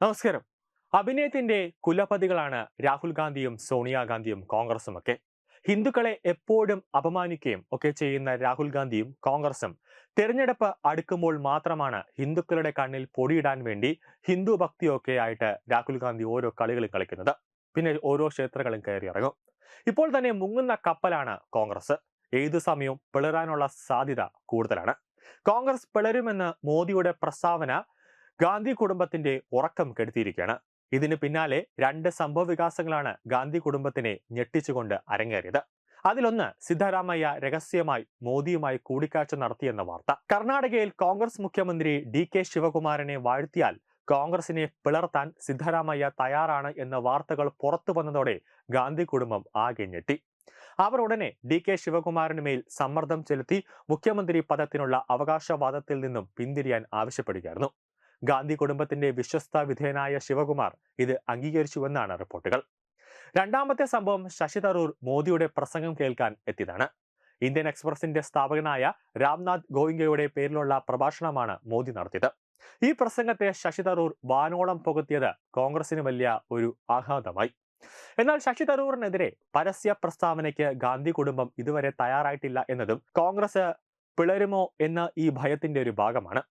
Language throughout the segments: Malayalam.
നമസ്കാരം. അഭിനയത്തിന്റെ കുലപതികളാണ് രാഹുൽ ഗാന്ധിയും സോണിയാഗാന്ധിയും കോൺഗ്രസും ഒക്കെ ഹിന്ദുക്കളെ എപ്പോഴും അപമാനിക്കുകയും ഒക്കെ ചെയ്യുന്ന രാഹുൽ ഗാന്ധിയും കോൺഗ്രസും തിരഞ്ഞെടുപ്പ് അടുക്കുമ്പോൾ മാത്രമാണ് ഹിന്ദുക്കളുടെ കണ്ണിൽ പൊടിയിടാൻ വേണ്ടി ഹിന്ദു ഭക്തിയൊക്കെ ആയിട്ട് രാഹുൽ ഗാന്ധി ഓരോ കളികളും കളിക്കുന്നത്. പിന്നെ ഓരോ ക്ഷേത്രങ്ങളും കയറി ഇറങ്ങും. ഇപ്പോൾ തന്നെ മുങ്ങുന്ന കപ്പലാണ് കോൺഗ്രസ്. ഏതു സമയവും പിളരാനുള്ള സാധ്യത കൂടുതലാണ്. കോൺഗ്രസ് പിളരുമെന്ന് മോദിയുടെ പ്രസ്താവന ഗാന്ധി കുടുംബത്തിന്റെ ഉറക്കം കെടുത്തിയിരിക്കുകയാണ്. ഇതിന് പിന്നാലെ രണ്ട് സംഭവ വികാസങ്ങളാണ് ഗാന്ധി കുടുംബത്തിനെ ഞെട്ടിച്ചുകൊണ്ട് അരങ്ങേറിയത്. അതിലൊന്ന് സിദ്ധരാമയ്യ രഹസ്യമായി മോദിയുമായി കൂടിക്കാഴ്ച നടത്തിയെന്ന വാർത്ത. കർണാടകയിൽ കോൺഗ്രസ് മുഖ്യമന്ത്രി ഡി കെ ശിവകുമാരനെ വാഴ്ത്തിയാൽ കോൺഗ്രസിനെ പിളർത്താൻ സിദ്ധരാമയ്യ തയ്യാറാണ് എന്ന വാർത്തകൾ പുറത്തു വന്നതോടെ ഗാന്ധി കുടുംബം ആകെ ഞെട്ടി. അവർ ഉടനെ ഡി കെ ശിവകുമാറിന് മേൽ സമ്മർദ്ദം ചെലുത്തി മുഖ്യമന്ത്രി പദത്തിനുള്ള അവകാശവാദത്തിൽ നിന്നും പിന്തിരിയാൻ ആവശ്യപ്പെടുകയായിരുന്നു. ഗാന്ധി കുടുംബത്തിന്റെ വിശ്വസ്ത വിധേയനായ ശിവകുമാർ ഇത് അംഗീകരിച്ചുവെന്നാണ് റിപ്പോർട്ടുകൾ. രണ്ടാമത്തെ സംഭവം ശശി തരൂർ മോദിയുടെ പ്രസംഗം കേൾക്കാൻ എത്തിയതാണ്. ഇന്ത്യൻ എക്സ്പ്രസിന്റെ സ്ഥാപകനായ രാംനാഥ് ഗോയിങ്കയുടെ പേരിലുള്ള പ്രഭാഷണമാണ് മോദി നടത്തിയത്. ഈ പ്രസംഗത്തെ ശശി തരൂർ വാനോളം പുകത്തിയത് കോൺഗ്രസിന് വലിയ ഒരു ആഘാതമായി. എന്നാൽ ശശി തരൂറിനെതിരെ പരസ്യ പ്രസ്താവനയ്ക്ക് ഗാന്ധി കുടുംബം ഇതുവരെ തയ്യാറായിട്ടില്ല എന്നതും കോൺഗ്രസ് പിളരുമോ എന്ന ഈ ഭയത്തിന്റെ ഒരു ഭാഗമാണ്.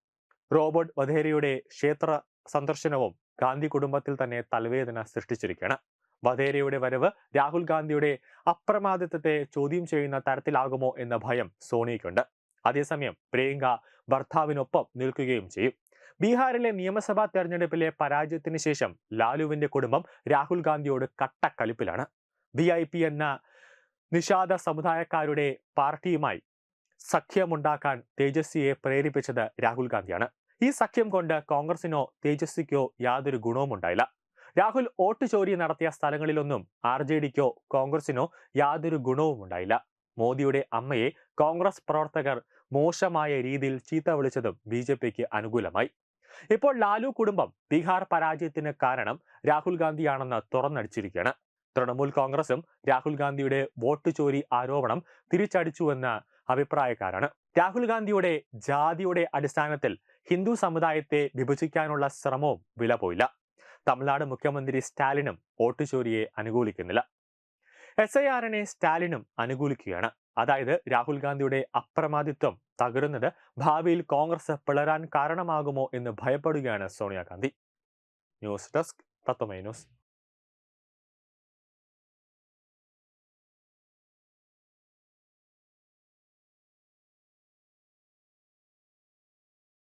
റോബർട്ട് വധേരയുടെ ക്ഷേത്ര സന്ദർശനവും ഗാന്ധി കുടുംബത്തിൽ തന്നെ തലവേദന സൃഷ്ടിച്ചിരിക്കുകയാണ്. വധേരയുടെ വരവ് രാഹുൽ ഗാന്ധിയുടെ അപ്രമാദിത്വത്തെ ചോദ്യം ചെയ്യുന്ന തരത്തിലാകുമോ എന്ന ഭയം സോണിയയ്ക്കുണ്ട് അതേസമയം പ്രിയങ്ക ഭർത്താവിനൊപ്പം നിൽക്കുകയും ചെയ്യും. ബീഹാറിലെ നിയമസഭാ തെരഞ്ഞെടുപ്പിലെ പരാജയത്തിന് ശേഷം ലാലുവിന്റെ കുടുംബം രാഹുൽ ഗാന്ധിയോട് കട്ടക്കലിപ്പിലാണ് വി എന്ന നിഷാദ സമുദായക്കാരുടെ പാർട്ടിയുമായി സഖ്യമുണ്ടാക്കാൻ തേജസ്വിയെ പ്രേരിപ്പിച്ചത് രാഹുൽ ഗാന്ധിയാണ്. ഈ സഖ്യം കൊണ്ട് കോൺഗ്രസിനോ തേജസ്വിക്കോ യാതൊരു ഗുണവും ഉണ്ടായില്ല. രാഹുൽ വോട്ട് ചോരി നടത്തിയ സ്ഥലങ്ങളിലൊന്നും ആർ ജെ ഡിക്കോ കോൺഗ്രസിനോ യാതൊരു ഗുണവും ഉണ്ടായില്ല. മോദിയുടെ അമ്മയെ കോൺഗ്രസ് പ്രവർത്തകർ മോശമായ രീതിയിൽ ചീത്ത വിളിച്ചതും ബി ജെ പിക്ക് അനുകൂലമായി. ഇപ്പോൾ ലാലു കുടുംബം ബീഹാർ പരാജയത്തിന് കാരണം രാഹുൽ ഗാന്ധിയാണെന്ന് തുറന്നടിച്ചിരിക്കുകയാണ്. തൃണമൂൽ കോൺഗ്രസും രാഹുൽ ഗാന്ധിയുടെ വോട്ട് ചോരി ആരോപണം തിരിച്ചടിച്ചുവെന്ന അഭിപ്രായക്കാരാണ്. രാഹുൽ ഗാന്ധിയുടെ ജാതിയുടെ അടിസ്ഥാനത്തിൽ ഹിന്ദു സമുദായത്തെ വിഭജിക്കാനുള്ള ശ്രമവും വില പോയില്ല തമിഴ്നാട് മുഖ്യമന്ത്രി സ്റ്റാലിനും വോട്ട് ചോരിയെ അനുകൂലിക്കുന്നില്ല. എസ് ഐ ആറിനെ സ്റ്റാലിനും അനുകൂലിക്കുകയാണ്. അതായത് രാഹുൽ ഗാന്ധിയുടെ അപ്രമാദിത്വം തകരുന്നത് ഭാവിയിൽ കോൺഗ്രസ് പിളരാൻ കാരണമാകുമോ എന്ന് ഭയപ്പെടുകയാണ് Sonia Gandhi. News desk Tatwamayi news.